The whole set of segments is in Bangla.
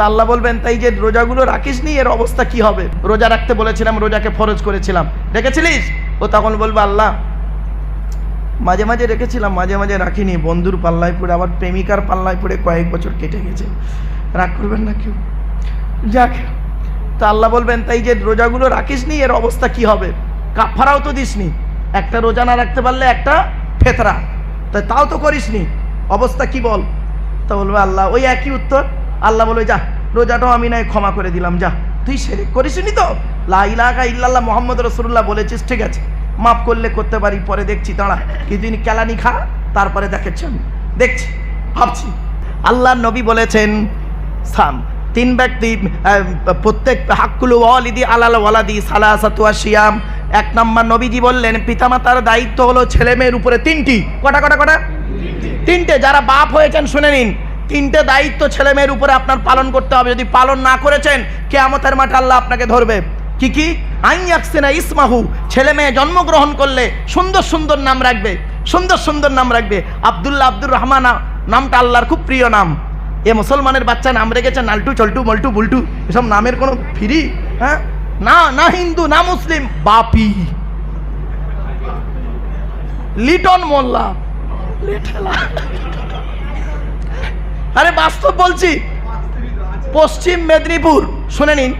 তা আল্লাহ বলবেন তাই যে রোজাগুলো রাখিস নি, এর অবস্থা কি হবে? রোজা রাখতে বলেছিলাম, রোজাকে ফরজ করেছিলাম। রেখেছিলিস? ও তখন বলব, আল্লাহ, মাঝে মাঝে রেখেছিলাম, মাঝে মাঝে রাখিনি। বন্ধুর পাল্লায় পড়ে, আবার প্রেমিকার পাল্লায় পড়ে কয়েক বছর কেটে গেছে। রাগ করবেন না কেউ? যাক, তা আল্লাহ বলবেন তাই যে রোজাগুলো রাখিস নি, এর অবস্থা কি হবে? কাফারাও তো দিসনি একটা রোজা না রাখতে পারলে একটা ফেতরা। তা তাও তো করিসনি অবস্থা কি বল? তা বলবে, আল্লাহ, ওই একই উত্তর আল্লাহ বলে, যা, রোজাটাও আমি নয় ক্ষমা করে দিলাম, যা। তুই সেরে করিসনি তো? লা ইলাহা ইল্লাল্লাহ মোহাম্মদ রসুল্লাহ বলেছিস, ঠিক আছে। মাফ করলে করতে পারি, পরে দেখছি, দাঁড়া কিছুদিন কেলানি খা, তারপরে দেখাচ্ছি আমি দেখছি, ভাবছি। আল্লাহ নবী বলেছেন, সাম, তিন ব্যক্তি প্রত্যেক হাক্কুল ওয়ালিদি আলাল ওয়ালাদি সালাসাতুয়া শিয়াম এক নম্বর নবীজি বললেন, পিতামাতার দায়িত্ব হলো ছেলে মেয়ের উপরে তিনটি। কটা কটা কটা? তিনটে। যারা বাপ হয়েছেন, শুনে নিন। তিনটে দায়িত্ব ছেলে মেয়ের উপরে আপনার পালন করতে হবে। যদি পালন না করেছেন, কেয়ামতের মাঠে আল্লাহ আপনাকে ধরবে। কি কি? আইন আইয়াকসেনা ইসমাহু, ছেলে মেয়ে জন্মগ্রহণ করলে সুন্দর সুন্দর নাম রাখবে, সুন্দর সুন্দর নাম রাখবে। আবদুল্লাহ আব্দুর রহমান নামটা আল্লাহর খুব প্রিয় নাম। এ মুসলমানের বাচ্চা নাম রেখেছে, নালটু, চল্টু, মল্টু, বুলটু, এসব নামের কোনো ফিরি হ্যাঁ? না না হিন্দু, না মুসলিম, বাপি। লিটন মোল্লা। আরে বাস্তব বলছি। পশ্চিম মেদিনীপুর, শুনে নিন,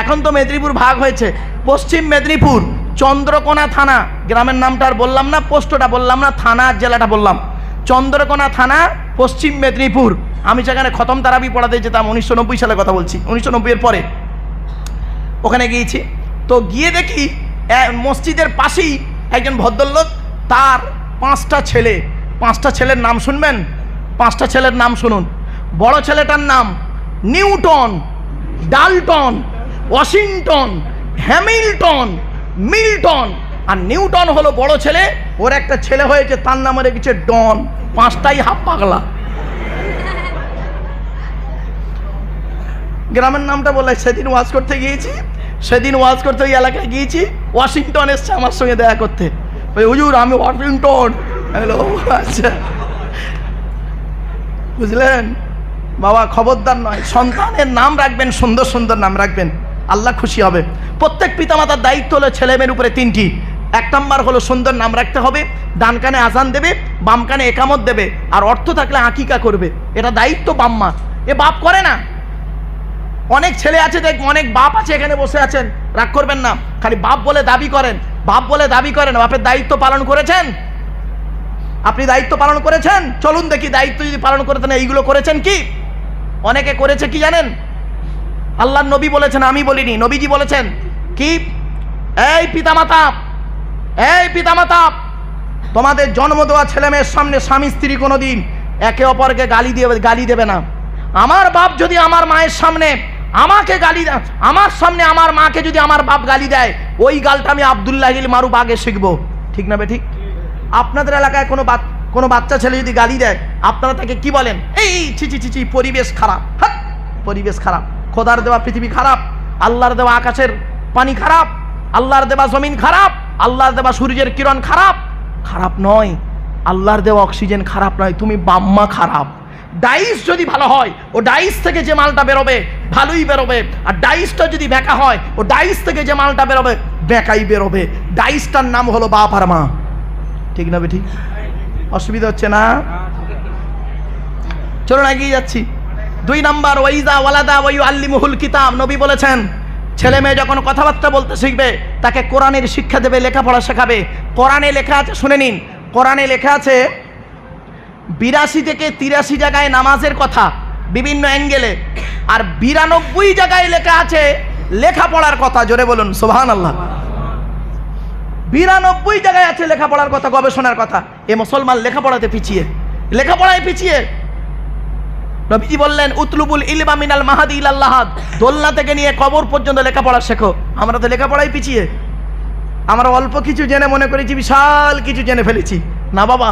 এখন তো মেদিনীপুর ভাগ হয়েছে। পশ্চিম মেদিনীপুর, চন্দ্রকোনা থানা, গ্রামের নামটা আর বললাম না, পোস্টটা বললাম না, থানা জেলাটা বললাম। চন্দ্রকোনা থানা, পশ্চিম মেদিনীপুর। আমি সেখানে খতম তারাবি পড়াতে যেতাম, উনিশশো নব্বই সালে কথা বলছি, উনিশশো নব্বইয়ের পরে। ওখানে গিয়েছি। তো গিয়ে দেখি মসজিদের পাশেই একজন ভদ্রলোক, তার পাঁচটা ছেলে। পাঁচটা ছেলের নাম শুনবেন? পাঁচটা ছেলের নাম শুনুন। বড় ছেলেটার নাম Newton, Dalton, Washington, Hamilton, Milton. আর নিউটন হলো বড় ছেলে, ওর একটা ছেলে হয়েছে, তার নামে রেখেছে ডন। পাঁচটাই হাফ পাগলা। গ্রামের নামটা বলে সেদিন ওয়াজ করতে গিয়েছি, সেদিন ওয়াজ করতে ওই এলাকায় গিয়েছি, ওয়াশিংটন এসছে আমার সঙ্গে দেখা করতে। ওই হুজুর, আমি ওয়াশিংটন। হ্যালো আচ্ছা। বুঝলেন? বাবা খবরদার নয়, সন্তানের নাম রাখবেন, সুন্দর সুন্দর নাম রাখবেন। আল্লাহ খুশি হবে। প্রত্যেক পিতামাতার দায়িত্ব হলো ছেলে মেয়ের উপরে তিনটি। এক নম্বর হলো সুন্দর নাম রাখতে হবে, ডান কানে আজান দেবে, বাম কানে একামত দেবে, আর অর্থ থাকলে আকিকা করবে। এটা দায়িত্ব বাম্মা এ বাপ করে না। অনেক ছেলে আছে, দেখ, অনেক বাপ আছে এখানে বসে আছেন। রাগ করবেন না। খালি বাপ বলে দাবি করেন। বাপ বলে দাবি করেন। বাপের দায়িত্ব পালন করেছেন? আপনি দায়িত্ব পালন করেছেন? চলুন দেখি দায়িত্ব যদি পালন করতেন এইগুলো করেছেন কি? অনেকে করেছে কি জানেন? আল্লাহ নবী বলেছেন, আমি বলিনি, নবীজি বলেছেন, কি? এই পিতামাতা এই পিতামাতা, তোমাদের জন্ম দেওয়া ছেলে মেয়ের সামনে স্বামী স্ত্রী কোনো দিন একে অপরকে গালি দিয়ে গালি দেবে না। আমার বাপ যদি আমার মায়ের সামনে আমাকে গালি আমার সামনে আমার মাকে যদি আমার বাপ গালি দেয়, ওই গালটা আমি আবদুল্লাহিল মারুফ আগে শিখব। ঠিক না বে ঠিক? আপনাদের এলাকায় কোনো কোনো বাচ্চা ছেলে যদি গালি দেয়, আপনারা তাকে কি বলেন? এই, ছি ছি ছি ছি, পরিবেশ খারাপ। হাট পরিবেশ খারাপ। খোদার দেওয়া পৃথিবী খারাপ। আল্লাহর দেওয়া আকাশের পানি খারাপ। আল্লাহর দেওয়া জমিন খারাপ। আল্লাহর দেওয়া সূর্যের কিরণ খারাপ। খারাপ নয়। আল্লাহর দেওয়া অক্সিজেন খারাপ নয়। তুমি বাম্মা খারাপ। ডাইস যদি ভালো হয়, ও ডাইস থেকে যে মালটা বেরোবে, ভালোই বেরোবে। আর ডাইসটা যদি বেঁকা হয়, ও ডাইস থেকে যে মালটা বেরোবে, বেঁকাই বেরোবে। ডাইসটার নাম হলো বাপ আর মা। ঠিক না বে ঠিক অসুবিধা হচ্ছে না? চলুন এগিয়ে যাচ্ছি। দুই নাম্বার, ওয়াইজা ওয়ালাদা ওয়াইউ আল্লিমুহুল কিতাব। নবী বলেছেন, ছেলে মেয়ে যখন কথাবার্তা বলতে শিখবে, তাকে কোরআনের শিক্ষা দেবে, লেখাপড়া শেখাবে। কোরআনে লেখা আছে, শুনে নিন, কোরআনে লেখা আছে, বিরাশি থেকে তিরাশি জায়গায় নামাজের কথা, বিভিন্ন অ্যাঙ্গেলে। আর বিরানব্বই জায়গায় লেখা আছে, লেখাপড়ার কথা, জোরে বলুন সোহান আল্লাহ বিরানব্বই জায়গায় আছে লেখাপড়ার কথা, গবেষণার কথা। এ মুসলমান লেখাপড়াতে পিছিয়ে। লেখাপড়ায় পিছিয়ে। নবীজি বললেন, উতলুবুল ইলমা মিনাল মাহাদি ইলাল্লাহাদ দোলনা থেকে নিয়ে কবর পর্যন্ত লেখাপড়া শেখো। আমরা তো লেখাপড়ায় পিছিয়ে। আমরা অল্প কিছু জেনে মনে করেছি, বিশাল কিছু জেনে ফেলেছি। না বাবা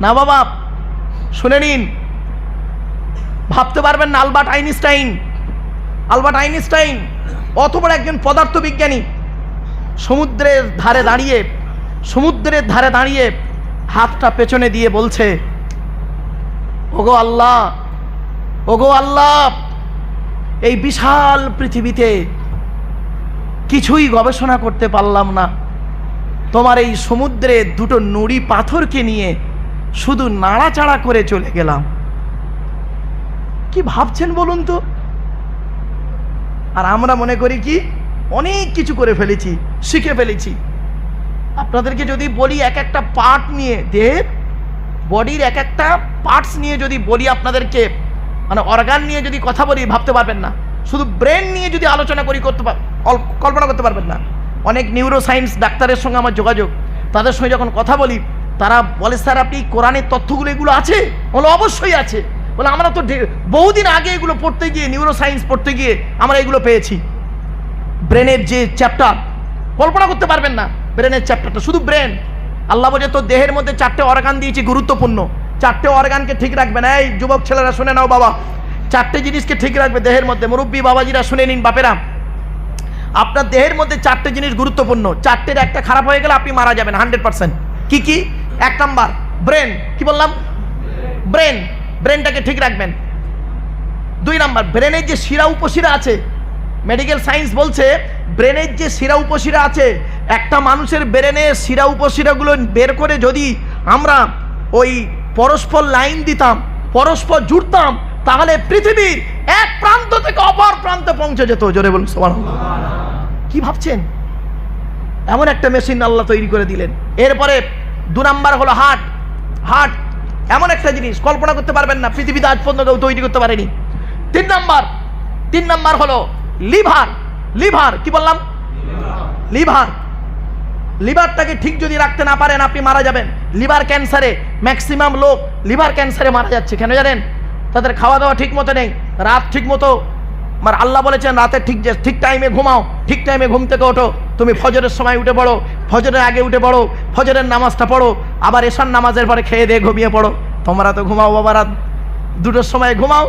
না বাবা, শুনে নিন। ভাবতে পারবেন না, আলবার্ট আইনস্টাইন। আলবার্ট আইনস্টাইন অত বড় একজন পদার্থবিজ্ঞানী। সমুদ্রের ধারে দাঁড়িয়ে, সমুদ্রের ধারে দাঁড়িয়ে হাতটা পেছনে দিয়ে বলছে, ওগো আল্লাহ ওগো আল্লাহ, এই বিশাল পৃথিবীতে কিছুই গবেষণা করতে পারলাম না। তোমার এই সমুদ্রে দুটো নুড়ি পাথরকে নিয়ে শুধু নাড়াচাড়া করে চলে গেলাম। কি ভাবছেন বলুন তো? আর আমরা মনে করি কি অনেক কিছু করে ফেলেছি, শিখে ফেলেছি। আপনাদেরকে যদি বলি এক একটা পার্ট নিয়ে দেহের বডির এক একটা পার্টস নিয়ে যদি বলি আপনাদেরকে মানে অর্গান নিয়ে যদি কথা বলি, ভাবতে পারবেন না। শুধু ব্রেন নিয়ে যদি আলোচনা করি, করতে কল্পনা করতে পারবেন না। অনেক নিউরো সায়েন্স ডাক্তারের সঙ্গে আমার যোগাযোগ। তাদের সঙ্গে যখন কথা বলি, তারা বলে, স্যার, আপনি কোরআনের তথ্যগুলো এগুলো আছে? বলে, অবশ্যই আছে। বলে, আমরা তো বহুদিন আগে এগুলো পড়তে গিয়ে নিউরো সায়েন্স পড়তে গিয়ে আমরা এগুলো পেয়েছি। ব্রেনের যে চ্যাপ্টার, কল্পনা করতে পারবেন না, ব্রেনের চ্যাপ্টারটা, শুধু ব্রেন। আল্লাহ বলে তো দেহের মধ্যে চারটে অর্গান দিয়েছি, গুরুত্বপূর্ণ। চারটে অর্গানকে ঠিক রাখবেন এই যুবক ছেলেরা, শুনে নাও বাবা। চারটে জিনিসকে ঠিক রাখবে দেহের মধ্যে। মুরব্বী বাবাজিরা, শুনে নিন বাপেরা। আপনার দেহের মধ্যে চারটে জিনিস গুরুত্বপূর্ণ। চারটের একটা খারাপ হয়ে গেলে আপনি মারা যাবেন হান্ড্রেড পার্সেন্ট কী কী? এক নাম্বার, ব্রেন। কি বললাম? ব্রেন। ব্রেনটাকে ঠিক রাখবেন। দুই নাম্বার, ব্রেনের যে শিরা, উপশিরা আছে মেডিকেল সায়েন্স বলছে ব্রেনের যে শিরা উপশিরা আছে, একটা মানুষের ব্রেনের শিরা উপশিরাগুলো বের করে যদি আমরা ওই পরস্পর লাইন দিতাম, পরস্পর জুড়তাম, তাহলে পৃথিবীর এক প্রান্ত থেকে অপর প্রান্তে পৌঁছে যেত। জোরে বলুন সবার কি ভাবছেন? এমন একটা মেশিন আল্লাহ তৈরি করে দিলেন। এরপরে দু নাম্বার হলো হার্ট হার্ট এমন একটা জিনিস, কল্পনা করতে পারবেন না, পৃথিবীতে আজ পর্যন্ত কেউ তৈরি করতে পারেনি। তিন নাম্বার তিন নাম্বার হলো লিভার লিভার, কি বললাম? লিভার। লিভারটাকে ঠিক যদি রাখতে না পারেন, আপনি মারা যাবেন। লিভার ক্যান্সারে ম্যাক্সিমাম লোক লিভার ক্যান্সারে মারা যাচ্ছে, কেন জানেন? তাদের খাওয়া দাওয়া ঠিক মতো নেই, রাত ঠিক মতো আমার আল্লাহ বলেছেন, রাতে ঠিক যে ঠিক টাইমে ঘুমাও, ঠিক টাইমে ঘুম থেকে ওঠো। তুমি ফজরের সময় উঠে পড়ো, ফজরের আগে উঠে পড়ো, ফজরের নামাজটা পড়ো, আবার এশার নামাজের পরে খেয়ে দিয়ে ঘুমিয়ে পড়ো। তোমরা তো ঘুমাও বাবা রাত। দুটোর সময় ঘুমাও,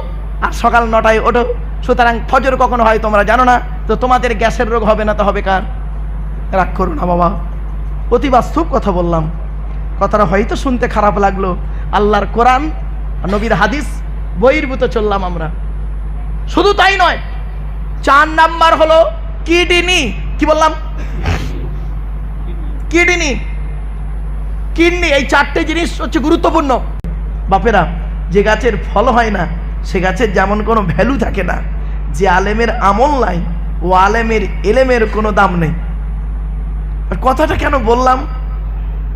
আর সকাল নটায় ওঠো। সুতরাং ফজর কখনো হয় তোমরা জানো না, তো তোমাদের গ্যাসের রোগ হবে না তো হবে কার? রাগ করো না বাবা। অতি বাস্তব কথা বললাম। কথাটা হয়তো শুনতে খারাপ লাগল। আল্লাহর কোরআন নবীর হাদিস, বহির্ভূত চললাম আমরা। শুধু তাই নয়, চার নাম্বার হলো কিডনি। কি বললাম? কিডনি। কিডনি, এই চারটে জিনিস হচ্ছে গুরুত্বপূর্ণ। বাপেরা, যে গাছের ফল হয় না সে গাছের যেমন কোনো ভ্যালু থাকে না, যে আলেমের আমল নাই, ও আলেমের এলেমের কোনো দাম নেই। আর কথাটা কেন বললাম?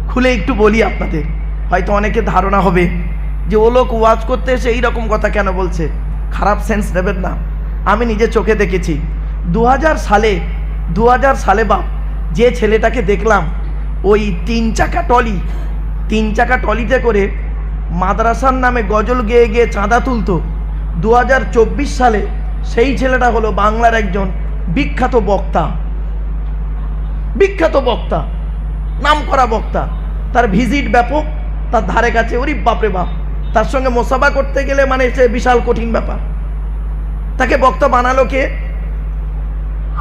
খুলে একটু বলি আপনাদের। হয়তো অনেকে ধারণা হবে যে ও লোক ওয়াজ করতে এসে এইরকম কথা কেন বলছে? খারাপ সেন্স নেবেন না। আমি নিজে চোখে দেখেছি। দু হাজার সালে দু হাজার সালে বাপ, যে ছেলেটাকে দেখলাম, ওই তিন চাকা টলি তিন চাকা টলিতে করে মাদ্রাসার নামে গজল গেয়ে গিয়ে চাঁদা তুলতো। দু হাজার চব্বিশ সালে সেই ছেলেটা হলো বাংলার একজন বিখ্যাত বক্তা। বিখ্যাত বক্তা। নাম করা বক্তা। তার ভিজিট ব্যাপক, তার ধারে কাছে, ওরি বাপরে বাপ। তার সঙ্গে মোসাফা করতে গেলে মানে সে বিশাল কঠিন ব্যাপার। তাকে বক্তা বানালো কে?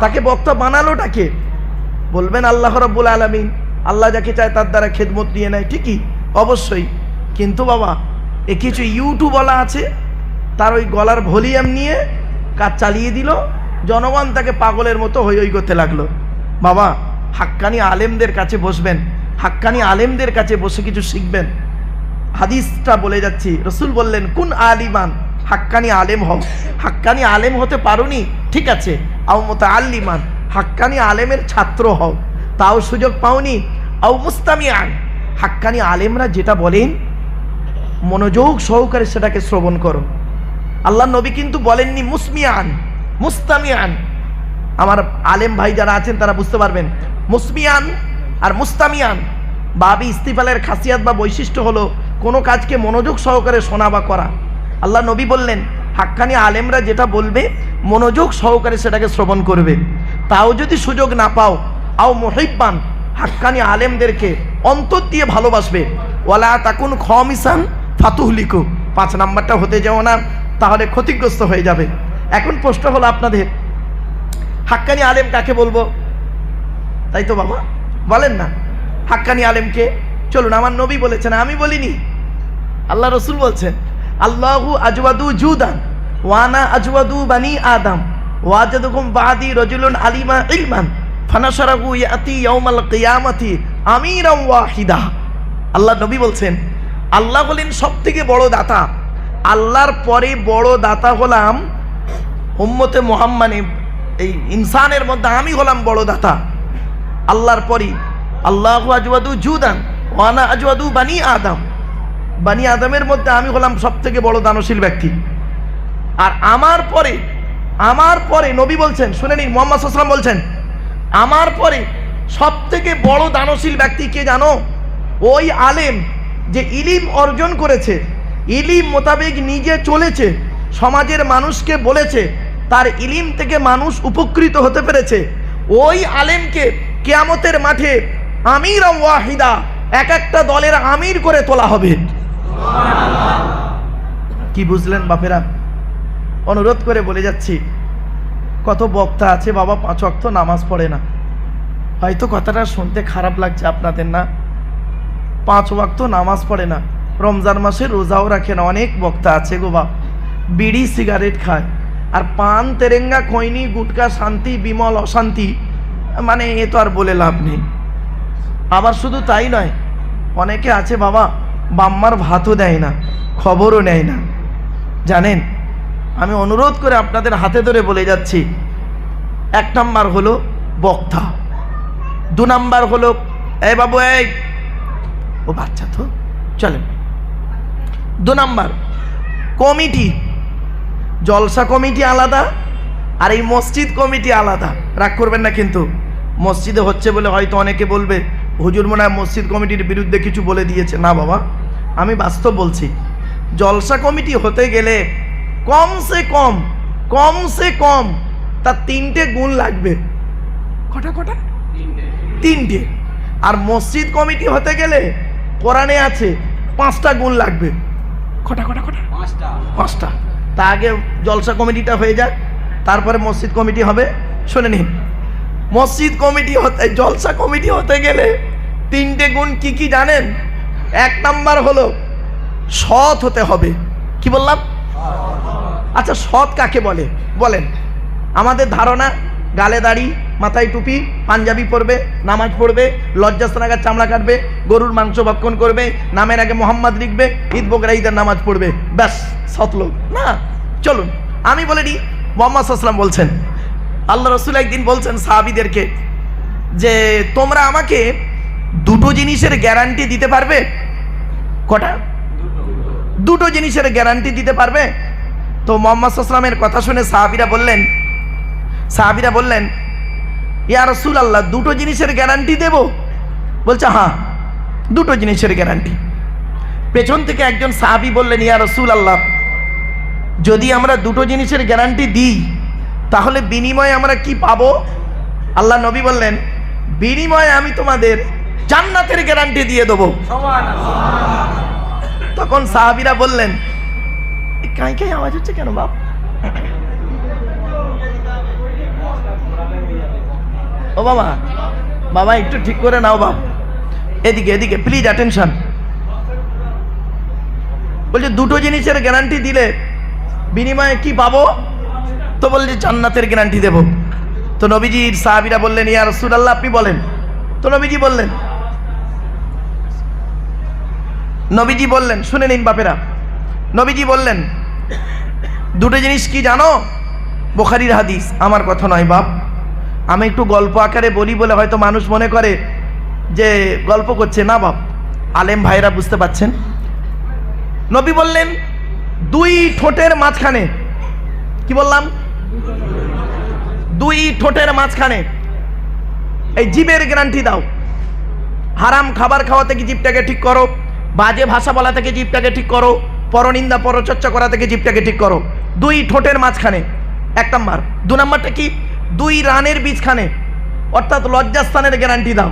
তাকে বক্তা বানালোটা কে? বলবেন আল্লাহ রব্বুল আলমিন। আল্লাহ যাকে চায় তার দ্বারা খেদমত নিয়ে নেয়, ঠিকই? অবশ্যই। কিন্তু বাবা, এ কিছু ইউটিউবওয়ালা আছে? তার ওই গলার ভলিউম নিয়ে কাজ চালিয়ে দিল। জনগণ তাকে পাগলের মতো হই হই করতে লাগল। বাবা, হাক্কানি আলেমদের কাছে বসবেন, হাক্কানি আলেমদের কাছে বসে কিছু শিখবেন। হাদিসটা বলে যাচ্ছি, রসুল বললেন, কোন আলিমান, হাক্কানি আলেম হও। হাক্কানি আলেম হতে পারোনি? ঠিক আছে, আও মতো আল্লিমান হাক্কানি আলেমের ছাত্র হও। তাও সুযোগ পাওনি? আও মুস্তামিয়ান হাক্কানি আলেমরা যেটা বলেন, মনোযোগ সহকারে সেটাকে শ্রবণ করো। আল্লাহ নবী কিন্তু বলেননি মুসমিয়ান, মুস্তামিয়ান। আমার আলেম ভাই যারা আছেন তারা বুঝতে পারবেন, মুসমিয়ান আর মুস্তামিয়ান। বাবি ইস্তিফালের খাসিয়াত বা বৈশিষ্ট্য হলো কোনো কাজকে মনোযোগ সহকারে শোনা বা করা। আল্লাহ নবী বললেন, হাক্কানি আলেমরা যেটা বলবে, মনোযোগ সহকারে সেটাকে শ্রবণ করবে। তাও যদি সুযোগ না পাও, আও মহিব্বান, হাক্কানি আলেমদেরকে অন্তর দিয়ে ভালোবাসবে। ওয়ালা তাকুন খমিসান ফাতুহলিকু। পাঁচ নাম্বারটা হতে যাও না। তাহলে ক্ষতিগ্রস্ত হয়ে যাবে। এখন প্রশ্ন হলো আপনাদের, হাক্কানি আলেম কাকে বলব? তাই তো বাবা? বলেন না। হাক্কানি আলেমকে চলুন, আমার নবী বলেছেন, আমি বলিনি। আল্লাহ রসুল বলছেন, আল্লাহু আজওয়াদু জুদান ওয়ানা আজওয়াদু বানি আদম ওয়াজাদুকুম বাদি রজুলুন আলিমা ইলমান, ফানাশারাহু ইয়াতি ইয়াউমাল কিয়ামাতি আমিরাম ওয়াহিদা। আল্লাহ নবী বলছেন, আল্লাহ হলেন সবথেকে বড় দাতা আল্লাহর পরে বড় দাতা হলাম, উম্মতে মোহাম্মানে, এই ইনসানের মধ্যে আমি হলাম বড় দাতা। আল্লাহর পরই, আল্লাহ আজওয়াদু জুদান ওয়ানা আজওয়াদু বানি আদম। বানি আদমের মধ্যে আমি হলাম সব থেকে বড় দানশীল ব্যক্তি। আর আমার পরে আমার পরে নবী বলছেন, শুনে নিন, মোহাম্মদ সাল্লাম বলছেন, আমার পরে সব থেকে বড় দানশীল ব্যক্তি কে জানো? ওই আলেম যে ইলিম অর্জন করেছে ইলিম মোতাবেক নিজে চলেছে, সমাজের মানুষকে বলেছে, তার ইলিম থেকে মানুষ উপকৃত হতে পেরেছে। ওই আলেমকে কেয়ামতের মাঠে আমির ওয়াহিদা, এক একটা দলের আমির করে তোলা হবে। কি বুঝলেন বাপেরা? অনুরোধ করে বলে যাচ্ছি, কত বক্তা আছে বাবা, পাঁচ অক্ত নামাজ পড়ে না। হয়তো কথাটা শুনতে খারাপ লাগছে আপনাদের না। পাঁচ ওয়াক্ত নামাজ পড়ে না। রমজান মাসে রোজাও রাখে না অনেক বক্তা আছে গো বাপ। বিড়ি সিগারেট খায়। আর পান, তেরেঙ্গা, খৈনি, গুটকা, শান্তি, বিমল, অশান্তি মানে এ তো আর বলে লাভ নেই। আবার শুধু তাই নয়, অনেকে আছে বাবা, বাম্মার ভাতও দেয় না, খবরও নেয় না। জানেন, আমি অনুরোধ করে আপনাদের হাতে ধরে বলে যাচ্ছি, এক নাম্বার হলো বক্তা। দু নাম্বার হলো, এই বাবু, এই! ও বাচ্চা তো, চলেন। দু নাম্বার কমিটি। জলসা কমিটি আলাদা আর এই মসজিদ কমিটি আলাদা। রাগ করবেন না কিন্তু মসজিদে হচ্ছে বলে হয়তো অনেকে বলবে হুজুর মনে হয় মসজিদ কমিটির বিরুদ্ধে কিছু বলে দিয়েছে। না বাবা আমি বাস্তব বলছি জলসা কমিটি হতে গেলে কমসে কম কমসে কম তার তিনটে গুণ লাগবে। কটা কটা? তিনটে। আর মসজিদ কমিটি হতে গেলে কোরআনে আছে পাঁচটা গুণ লাগবে। কটা কটা কটা? পাঁচটা। তা আগে জলসা কমিটিটা হয়ে যাক তারপরে মসজিদ কমিটি হবে। শুনে নিন মসজিদ কমিটি হতে জলসা কমিটি হতে গেলে তিনটে গুণ কি কি জানেন? এক নাম্বার হলো সৎ হতে হবে। কি বললাম? আচ্ছা সৎ কাকে বলে? বলেন আমাদের ধারণা গালে দাড়ি, মাথায় টুপি, পাঞ্জাবি পরবে, নামাজ পড়বে লজ্জাস্থানাগার চামড়া কাটবে, গরুর মাংস ভক্ষণ করবে, নামের আগে মোহাম্মদ লিখবে, ঈদ বকরা ঈদের নামাজ পড়বে। ব্যাস সৎ লোক না, চলুন। আমি বলে দিই, মোহাম্মদ সাল্লাম বলছেন, আল্লাহ রসুল একদিন বলছেন সাহাবিদেরকে যে, তোমরা আমাকে দুটো জিনিসের গ্যারান্টি দিতে পারবে? কটা? দুটো জিনিসের গ্যারান্টি দিতে পারবে? তো মোহাম্মদ সাল্লামের কথা শুনে সাহাবিরা বললেন সাহাবিরা বললেন ইয়া রসুল আল্লাহ দুটো জিনিসের গ্যারান্টি দেব? বলছে হ্যাঁ দুটো জিনিসের গ্যারান্টি পেছন থেকে একজন সাহাবি বললেন ইয়া রসুল আল্লাহ যদি আমরা দুটো জিনিসের গ্যারান্টি দিই তাহলে বিনিময়ে আমরা কি পাবো? আল্লাহ নবী বললেন বিনিময়ে আমি তোমাদের জান্নাতের গ্যারান্টি দিয়ে দেবো। তখন সাহাবিরা বললেন "এ কাঁই কাঁই আওয়াজ হচ্ছে কেন বাপ? ও বাবা বাবা, একটু ঠিক করে নাও বাপ। এদিকে এদিকে প্লিজ অ্যাটেনশন বলছে, দুটো জিনিসের গ্যারান্টি দিলে বিনিময়ে কি পাবো? তো বলছে, জান্নাতের গ্যারান্টি দেব। তো নবীজির সাহাবিরা বললেন, ইয়া রসুলাল্লাহ, আপনি বলেন। তো নবীজি বললেন নবীজি বললেন, শুনে নিন বাপেরা, নবীজি বললেন, দুটো জিনিস কি জানো? বোখারির হাদিস, আমার কথা নয় বাপ। আমি একটু গল্প আকারে বলি বলে হয়তো মানুষ মনে করে যে গল্প করছে। না বাপ, আলেম ভাইরা বুঝতে পাচ্ছেন নবী বললেন, দুই ঠোঁটের মাঝখানে, কি বললাম? দুই ঠোঁটের মাঝখানে, এই জীবের গ্যারান্টি দাও। হারাম খাবার খাওয়া থেকে জীবটাকে ঠিক করো, বাজে ভাষা বলা থেকে জীবটাকে ঠিক করো, পরনিন্দা পরচর্চা করা থেকে জীবটাকে ঠিক করো। দুই ঠোঁটের মাঝখানে, এক নাম্বার। দু নাম্বারটা কি? দুই রানের বীজখানে অর্থাৎ লজ্জাস্থানের গ্যারান্টি দাও।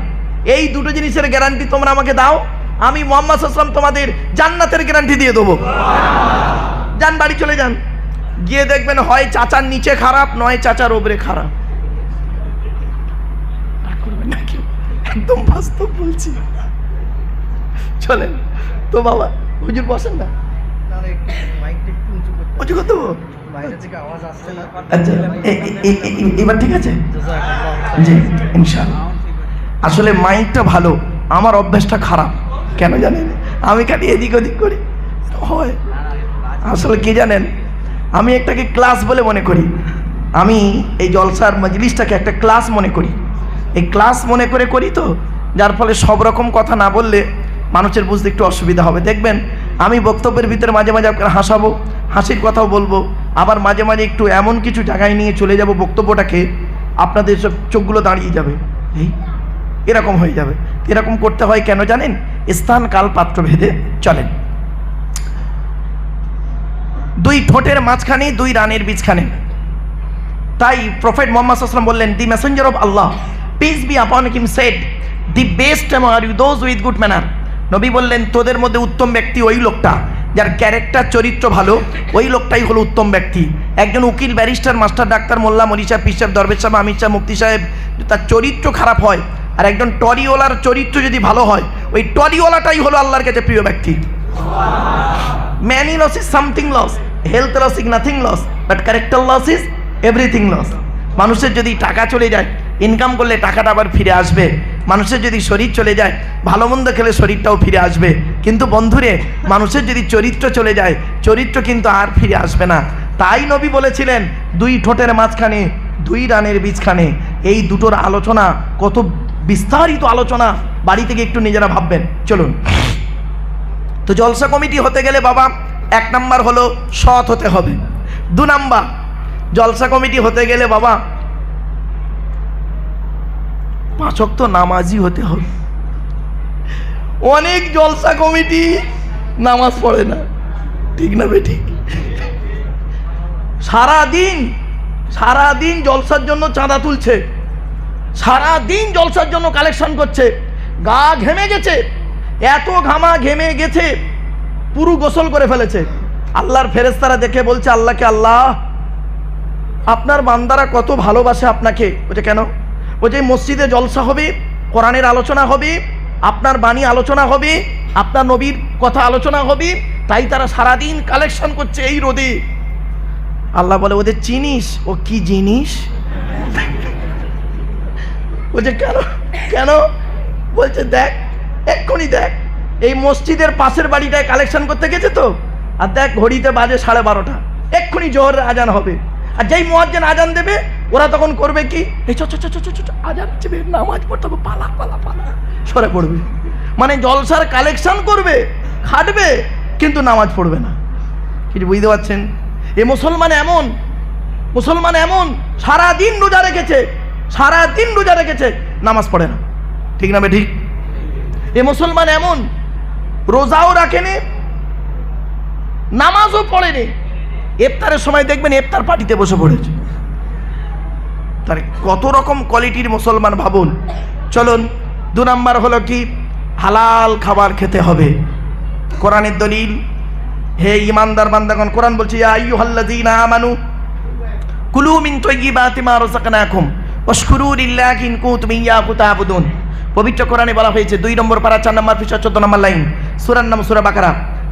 এই দুটো জিনিসের গ্যারান্টি তোমরা আমাকে দাও আমি মোহাম্মদ আসলাম তোমাদের জান্নাতের গ্যারান্টি দিয়ে দেবো। যান বাড়ি চলে যান। গিয়ে দেখবেন হয় চাচার নিচে খারাপ নয় চাচার ওপরে খারাপ। একদম বাস্তব বলছি। চলেন। তো বাবা হুজুর বসেন না। উঁচু করতে আচ্ছা এবার ঠিক আছে? জি, ইনশাআল্লাহ। আসলে মাইন্ডটা ভালো, আমার অভ্যাসটা খারাপ। কেন জানেন? আমি খালি এদিক ওদিক করি। হয়। আসলে কি জানেন? আমি একটাকে ক্লাস বলে মনে করি। আমি এই জলসার মজলিসটাকে একটা ক্লাস মনে করি। এই ক্লাস মনে করে করি তো, যার ফলে সব রকম কথা না বললে মানুষের বুঝতে একটু অসুবিধা হবে। দেখবেন, আমি বক্তব্যের ভিতরে মাঝে মাঝে আপনাকে হাসাবো। হাসির কথাও বলব। আবার মাঝে মাঝে একটু এমন কিছু জায়গায় নিয়ে চলে যাব বক্তব্যটাকে আপনাদের সব চোখগুলো দাঁড়িয়ে যাবে। এই, এরকম হয়ে যাবে। এরকম করতে হয় কেন জানেন? স্থান কাল পাত্র ভেদে চলেন দুই ঠোঁটের মাঝখানে, দুই রানের বীজখানে। তাই প্রফেট মোহাম্মদ আসলাম বললেন, the messenger of Allah peace be upon him said the best are you, those with good manner. নবী বললেন, তোদের মধ্যে উত্তম ব্যক্তি ওই লোকটা। যার ক্যারেক্টার চরিত্র ভালো, ওই লোকটাই হলো উত্তম ব্যক্তি। একজন উকিল ব্যারিস্টার মাস্টার ডাক্তার, মোল্লা মরিচা পিসাব দরবেশ সাহেব আমির সাহেব মুফতি সাহেব, তার চরিত্র খারাপ হয়, আর একজন টরিওয়ালার চরিত্র যদি ভালো হয়, ওই টরিওয়ালাটাই হলো আল্লাহর কাছে প্রিয় ব্যক্তি। Many loss is something loss health loss is nothing loss But character loss is everything loss মানুষের যদি টাকা চলে যায় ইনকাম করলে টাকাটা আবার ফিরে আসবে মানুষের যদি শরীর চলে যায়, ভালো মন্দ খেলে শরীরটাও ফিরে আসবে। কিন্তু বন্ধুরে, মানুষের যদি চরিত্র চলে যায়, চরিত্র কিন্তু আর ফিরে আসবে না। তাই নবী বলেছিলেন, দুই ঠোঁটের মাঝখানে, দুই রানের বীজখানে। এই দুটোর আলোচনা, কত বিস্তারিত আলোচনা, বাড়ি থেকে একটু নিজেরা ভাববেন। চলুন। তো জলসা কমিটি হতে গেলে বাবা, এক নাম্বার হলো সৎ হতে হবে। দু নাম্বার, জলসা কমিটি হতে গেলে বাবা পাঁচক তো নামাজি হতে হবে। অনেক জলসা কমিটি নামাজ পড়ে না। ঠিক না বে, ঠিক? সারাদিন সারাদিন জলসার জন্য চাঁদা তুলছে। সারাদিন জলসার জন্য কালেকশন করছে। গা ঘেমে গেছে। এত ঘামা ঘেমে গেছে। পুরু গোসল করে ফেলেছে। আল্লাহর ফেরেস্তারা দেখে বলছে, আল্লাহকে আল্লাহ, আপনার বান্দারা কত ভালোবাসে আপনাকে। বলছে, কেন? বলছে মসজিদে জলসা হবে, কোরআনের আলোচনা হবে, আপনার বাণী আলোচনা হবে, আপনার নবীর কথা আলোচনা হবে, তাই তারা সারাদিন কালেকশন করছে এই রোদে। আল্লাহ বলে, ওদের চিনিস? ও কি জিনিস? বলছে, কেন? কেন? বলছে, দেখ, এক্ষুনি দেখ, এই মসজিদের পাশের বাড়িটায় কালেকশন করতে গেছে তো? আর দেখ, ঘড়িতে বাজে সাড়ে বারোটা। এক্ষুনি জোহর আজান হবে। আর যেই মোয়াজ্জেন আজান দেবে ওরা তখন করবে কি? এই নামাজ পড়তে হবে, পালা পালা পালা। সরে পড়বে। মানে জলসার কালেকশন করবে, খাটবে, কিন্তু নামাজ পড়বে না। কিছু বুঝতে পারছেন? এ মুসলমান এমন মুসলমান এমন সারা দিন রোজা রেখেছে সারা দিন রোজা রেখেছে, নামাজ পড়ে না। ঠিক না ঠিক? এ মুসলমান এমন, রোজাও রাখেনি, নামাজও পড়েনি। ইফতারের সময় দেখবেন ইফতার পার্টিতে বসে পড়েছে। তার কত রকম কোয়ালিটির মুসলমান ভাবুন। চলুন, দু নম্বর হলো কি? হালাল খাবার খেতে হবে। কোরআনের দলিল, হে ইমানদার বান্দাগণ, কোরআন বলছে, ইয়া আইয়ুহাল্লাযীনা আমানু, কুলু মিন তৈয়িবাতি মা রাযাকনাকুম, ওয়াশকুরু লিল্লাহি ইন কুনতুম ইয়াহু তা'বুদুন। পবিত্র কোরআনে বলা হয়েছে, দুই নম্বর পারা, চার নম্বর পৃষ্ঠা, চোদ্দ নম্বর লাইন, সূরার নাম সূরা বাকারা।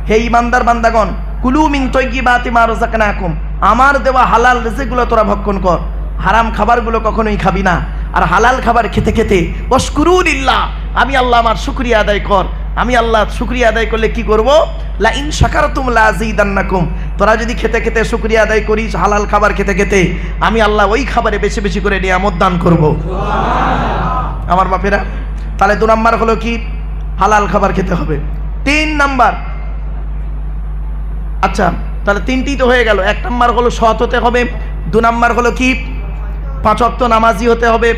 হে ইমানদার বান্দাগণ, কুলু মিন তৈয়িবাতি মা রাযাকনাকুম, আমার দেওয়া হালাল রিজিকগুলো তোরা ভক্ষণ কর। হারাম খাবারগুলো কখনোই খাবি না। আর হালাল খাবার খেতে খেতে ওয়াশকুরু লিল্লাহ আমি আল্লাহ আমার শুকরিয়া আদায় কর। আমি আল্লাহ শুক্রিয়া আদায় করলে কি করব? লা ইন শাকারতুম লা আযীদান্নাকুম তোরা যদি খেতে খেতে শুক্রিয়া আদায় করিস, হালাল খাবার খেতে খেতে, আমি আল্লাহ ওই খাবারে বেশি বেশি করে নিয়ামত দান করব। আমার বাপেরা, তাহলে দু নাম্বার হলো কি? হালাল খাবার খেতে হবে। তিন নাম্বার আচ্ছা তাহলে তিনটি তো হয়ে গেল। এক নাম্বার হলো সৎ হতে হবে। দু নাম্বার হলো কি? পাঁচ অক্ত নামাজি হতে হবে,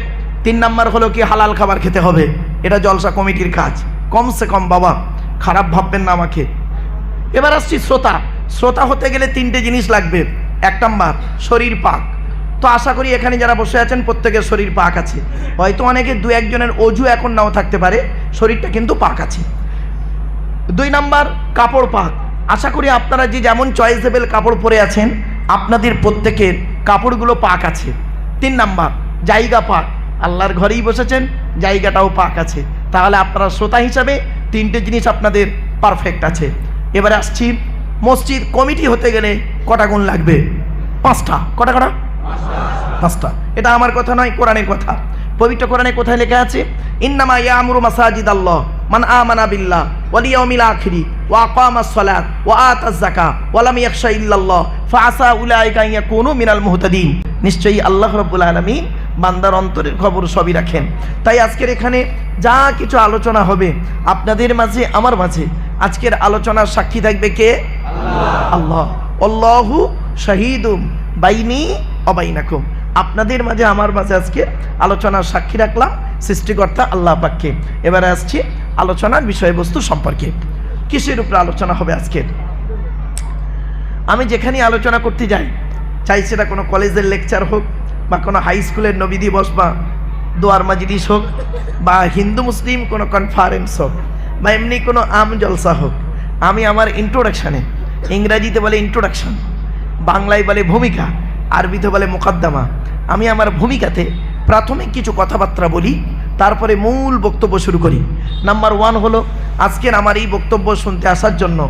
তিন নাম্বার হলো কি হালাল খাবার খেতে হবে। এটা জলসা কমিটির কাজ। কমসে কম বাবা, খারাপ ভাববেন না আমাকে। এবার আসছি শ্রোতা। শ্রোতা হতে গেলে তিনটে জিনিস লাগবে। এক নাম্বার, শরীর পাক। তো আশা করি এখানে যারা বসে আছেন, প্রত্যেকের শরীর পাক আছে। হয়তো অনেকে দু একজনের অজু এখন নাও থাকতে পারে, শরীরটা কিন্তু পাক আছে। দুই নাম্বার, কাপড় পাক। আশা করি আপনারা যে যেমন চয়েসেবেল কাপড় পরে আছেন, আপনাদের প্রত্যেকের কাপড়গুলো পাক আছে। তিন নাম্বার, জায়গা পাক। আল্লাহর ঘরেই বসেছেন, জায়গাটাও পাক আছে। তাহলে আপনারা শ্রোতা হিসাবে তিনটে জিনিস আপনাদের পারফেক্ট আছে। এবারে আসছি, মসজিদ কমিটি হতে গেলে কটা গুণ লাগবে? পাঁচটা। কটা কটা? পাঁচটা। এটা আমার কথা নয়, কোরআনের কথা। পবিত্র কোরআনে কোথায় লেখা আছে? ইন্নামা ইয়ামুরু মাসাজিদ আল্লাহ মান আমানা বিল্লাহ, ওয়াল ইয়াউমিল আখিরি, ওয়া আকামাস সালাত, ওয়া আতাজ যাকাত, ওয়া লাম ইয়াখশা ইল্লাল্লাহ, ফাআসা উলাইকা ইয়াকুনু মিনাল মুহতাদিন। নিশ্চয়ই আল্লাহ রাব্বুল আলামিন বান্দার অন্তরের খবর সবই রাখেন। তাই আজকের এখানে যা কিছু আলোচনা হবে আপনাদের মাঝে আমার মাঝে আজকের আলোচনার সাক্ষী থাকবে কে? আল্লাহ। আল্লাহু। শাহিদুম বাইনি অবাইনাকুম আপনাদের মাঝে আমার মাঝে আজকে আলোচনার সাক্ষী রাখলাম সৃষ্টিকর্তা আল্লাহ পাককে। এবারে আসছি আলোচনার বিষয়বস্তু সম্পর্কে। কিসের উপরে আলোচনা হবে আজকে আমি যেখানে আলোচনা করতে যাই চাই সেটা কোনো কলেজের লেকচার হোক বা কোনো হাই স্কুলের নবী দিবস বা দোয়ার মাজলিস হোক বা হিন্দু, মুসলিম কোনো কনফারেন্স হোক বা এমনি কোনো আম জলসা হোক, আমি আমার ইন্ট্রোডাকশানে ইংরাজিতে বলে ইন্ট্রোডাকশন বাংলায় বলে ভূমিকা, আরবিতে বলে মোকদ্দমা, আমি আমার ভূমিকাতে প্রাথমিক কিছু কথাবার্তা বলি, তারপরে মূল বক্তব্য শুরু করি। নাম্বার ওয়ান হলো, আজকের আমার এই বক্তব্য শুনতে আসার জন্য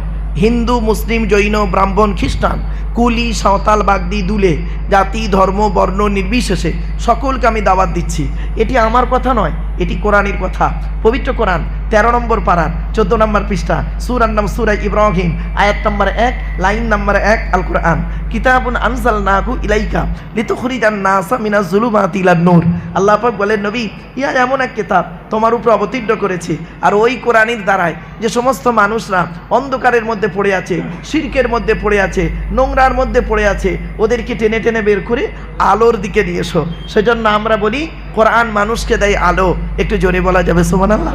হিন্দু, মুসলিম, জৈন, ব্রাহ্মণ, খ্রিস্টান, কুলি, সাঁওতাল, বাগদি, দুলে, জাতি, ধর্ম, বর্ণ নির্বিশেষে সকলকে আমি দাওয়াত দিচ্ছি। এটি আমার কথা নয় এটি কোরআনের কথা। পবিত্র কোরআন, তেরো নম্বর পাড়ার চোদ্দ নম্বর পৃষ্ঠা সুরার নাম সুরাই ইব্রাহিম, আয়াত নম্বর এক, লাইন নম্বর এক আল কোরআন কিতাবুন আনসাল নাহু ইলাইকা লিতুখরিজান নাসা মিনা জুলুমাতি ইলান নূর। আল্লাহ পাক বলেন, নবী ইয়া এমন এক কিতাব তোমার উপর অবতীর্ণ করেছে। আর ওই কোরআনের দ্বারায় যে সমস্ত মানুষরা অন্ধকারের মধ্যে পড়ে আছে, শিরকের মধ্যে পড়ে আছে, নোংরার মধ্যে পড়ে আছে, ওদেরকে টেনে টেনে বের করে আলোর দিকে নিয়ে এসো। সেজন্য আমরা বলি কোরআন মানুষকে দেয় আলো। একটু জোরে বলা যাবে সোমান আল্লাহ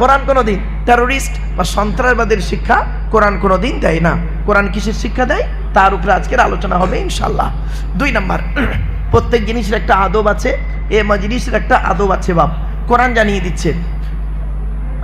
কোরআন কোনো দিন টেরোরিস্ট বা সন্ত্রাসবাদের শিক্ষা কোরআন কোনো দিন দেয় না। কোরআন কিসের শিক্ষা দেয়? তার উপরে আজকের আলোচনা হবে ইনশাল্লাহ দুই নাম্বার প্রত্যেক জিনিসের একটা আদব আছে। এ মজলিসের একটা আদব আছে বাপ। কোরআন জানিয়ে দিচ্ছে।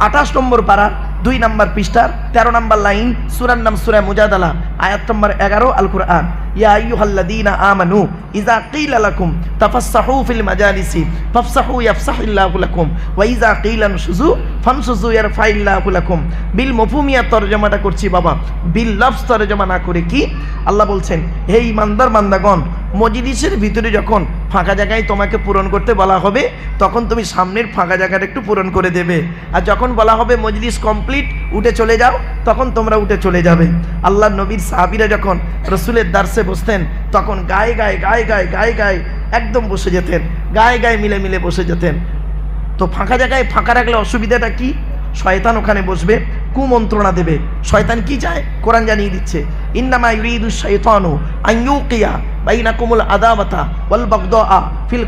আঠাশ নম্বর পাড়া দুই নম্বর পৃষ্ঠার তেরো নম্বর লাইন সুরার নাম সুরা মুজাদালা আয়াত নম্বর এগারো আল কুরআন ইয়া আইয়ুহাল্লাযীনা আমানু ইযা কিলা লাকুম তাফাসসাহু ফিল মাজালিসি ফাফসাহু ইয়াফসাহিল্লাহু লাকুম ওয়া ইযা কিলা নশুজু ফানশুজু ইয়ারফাইল্লাহু লাকুম বিল মফহুমিয়া তরজমাটা করছি বাবা বিল লফজ তরজমা না করে কি আল্লাহ বলছেন, হে ইমানদার বান্দাগণ, মজলিসের ভিতরে যখন ফাঁকা জায়গায় তোমাকে পূরণ করতে বলা হবে, তখন তুমি সামনের ফাঁকা জায়গাটা একটু পূরণ করে দেবে। আর যখন বলা হবে মজলিস কমপ্লিট উঠে চলে যাও, তখন তোমরা উঠে চলে যাবে। আল্লাহ নবীর সাহাবিরা যখন রসুলের দার্সে বসতেন, তখন গায়ে গায়ে গায়ে গায়ে গায়ে গায়ে একদম বসে যেতেন, গায়ে গায়ে মিলে মিলে বসে যেতেন। তো ফাঁকা জায়গায় ফাঁকা রাখলে অসুবিধাটা কি? শয়তান ওখানে বসবে, কুমন্ত্রণা দেবে। শয়তান কি চায়? কোরআন জানিয়ে দিচ্ছে বাগদাআ ফিল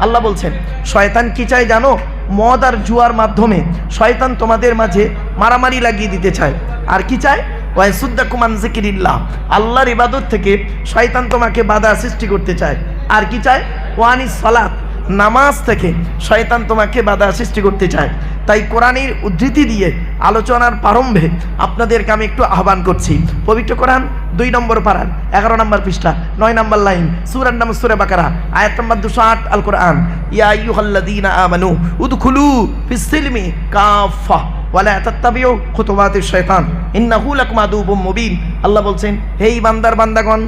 আল্লাহ বলছেন, শয়তান কি চায় জানো? মদ আর জুয়ার মাধ্যমে শয়তান তোমাদের মাঝে মারামারি লাগিয়ে দিতে চায়। আর কি চায়? ওয়াইসুদ্দা কুমান জিকিরিল্লাহ আল্লাহর ইবাদত থেকে শয়তান তোমাকে বাধা সৃষ্টি করতে চায়। আর কি চায়? ওয়ানি সালাত। নামাজ থেকে শয়তান তোমাকে বাধা সৃষ্টি করতে চায়। তাই কোরআনের উদ্ধৃতি দিয়ে আলোচনার প্রারম্ভে আপনাদেরকে আমি একটু আহ্বান করছি। পবিত্র কোরআন দুই নম্বর পাড়ার এগারো নম্বর পৃষ্ঠা, নয় নম্বর লাইন, সুরার নাম সুরে বাকারা, আয়াত নম্বর দুশো আট আল কোরআন। ইয়া আইয়ুহাল্লাযীনা আমানু উদখুলু ফিস সিলমি কাফা ওয়ালা তাত্তাবিউ খুতুওয়াতিশ শয়তান ইন্নাহু লাকুম আদুবুম মুবিন। আল্লাহ বলছেন, হে বান্দার বান্দাগণ,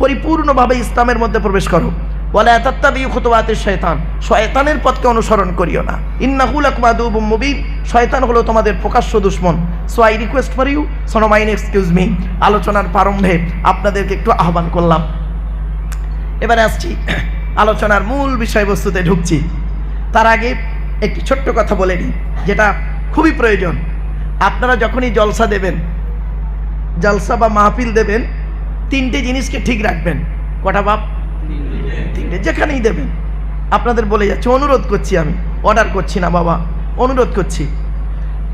পরিপূর্ণভাবে ইসলামের মধ্যে প্রবেশ করো। ওয়ালা তাত্তাবিউ খুতুওয়াতিশ শয়তান শয়তানের পথকে অনুসরণ করিও না। ইন্নাহু লাকুম আদুবুম মুবিন। শয়তান হলো তোমাদের প্রকাশ্য দুশ্মন। So I request for you সোনো মাইন এক্সকিউজ মি আলোচনার প্রারম্ভে আপনাদেরকে একটু আহ্বান করলাম। এবারে আসছি, আলোচনার মূল বিষয়বস্তুতে ঢুকছি। তার আগে একটি ছোট্ট কথা বলে নিই, যেটা খুবই প্রয়োজন। আপনারা যখনই জলসা দেবেন, জলসা বা মাহফিল দেবেন, তিনটে জিনিসকে ঠিক রাখবেন। কটা বাপ? তিনটে যেখানেই দেবেন। আপনাদের বলে যাচ্ছি অনুরোধ করছি আমি। অর্ডার করছি না বাবা অনুরোধ করছি।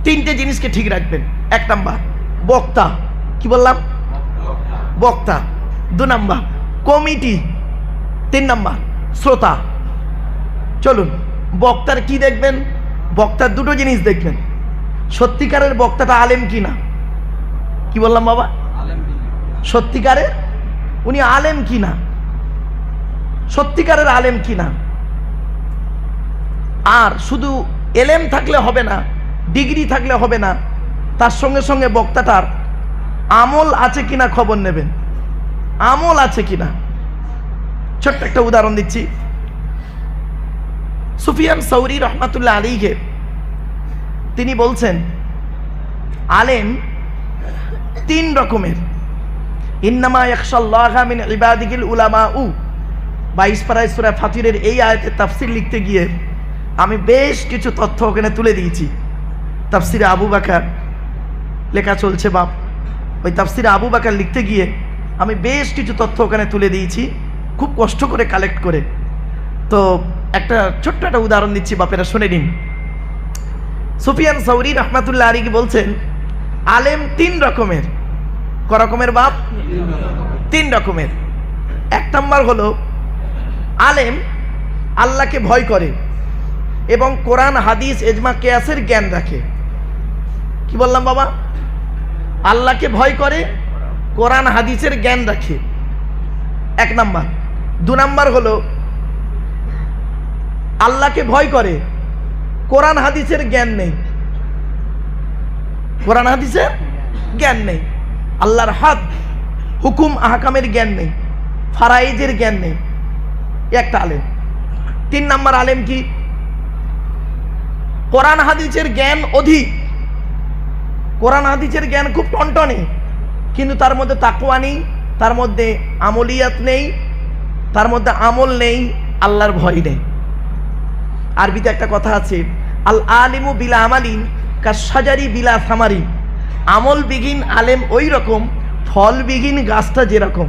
তিনটে জিনিসকে ঠিক রাখবেন। এক নাম্বার বক্তা। কি বললাম? বক্তা। দু নাম্বার কমিটি। তিন নাম্বার শ্রোতা। চলুন বক্তার কি দেখবেন? বক্তার দুটো জিনিস দেখবেন। সত্যিকারের বক্তাটা আলেম কি না? কি বললাম বাবা? সত্যিকারের? উনি আলেম কি না? সত্যিকারের আলেম কি না? আর শুধু এলেম থাকলে হবে না, ডিগ্রি থাকলে হবে না, তার সঙ্গে সঙ্গে বক্তাটার আমল আছে কিনা খবর নেবেন। আমল আছে কিনা? ছোট্ট একটা উদাহরণ দিচ্ছি। সুফিয়ান সৌরি রহমাতুল্লাহ আলীকে তিনি বলছেন, আলেম তিন রকমের। ইন্নামা ইয়াখশাল্লাহ মিন ইবাদিকিল উলামা উ বাইশ পাড়ায় সুরা ফাতিরের এই আয়াতের তাফসির লিখতে গিয়ে আমি বেশ কিছু তথ্য ওখানে তুলে দিয়েছি। তাফসিরে আবু বাকার লেখা চলছে বাপ। ওই তাফসিরে আবু বাকার লিখতে গিয়ে আমি বেশ কিছু তথ্য ওখানে তুলে দিয়েছি, খুব কষ্ট করে কালেক্ট করে। তো একটা ছোট্ট একটা উদাহরণ দিচ্ছি, বাপেরা শুনে নিন। সুফিয়ান সৌরি রহমাতুল্লাহ আলী কি বলছেন, আলেম তিন রকমের। ক রকমের বাপ? তিন রকমের। এক নম্বর হলো আলেম আল্লাহকে ভয় করে এবং কোরআন, হাদিস এজমা কেয়াসের জ্ঞান রাখে। কি বললাম বাবা? আল্লাহকে ভয় করে, কোরআন, হাদিসের জ্ঞান রাখে। এক নাম্বার। দু নাম্বার হলো, আল্লাহকে ভয় করে, কোরআন, হাদিসের জ্ঞান নেই। কোরআন, হাদিসের জ্ঞান নেই। আল্লাহর হাত, হুকুম, আহকামের জ্ঞান নেই। ফারাইজের জ্ঞান নেই। একটা আলেম। তিন নাম্বার আলেম কি? কোরআন হাদিসের জ্ঞান অধিক। কোরআন হাদিসের জ্ঞান খুব টনটনে। কিন্তু তার মধ্যে তাকুয়া নেই, তার মধ্যে আমলিয়াত নেই, তার মধ্যে আমল নেই, আল্লাহর ভয় নেই। আরবিতে একটা কথা আছে, আল আলিমু বিলা আমালিন কাসাজারি বিলা সামারি আমল বিহীন আলেম ওই রকম ফল বিহীন গাছটা যেরকম।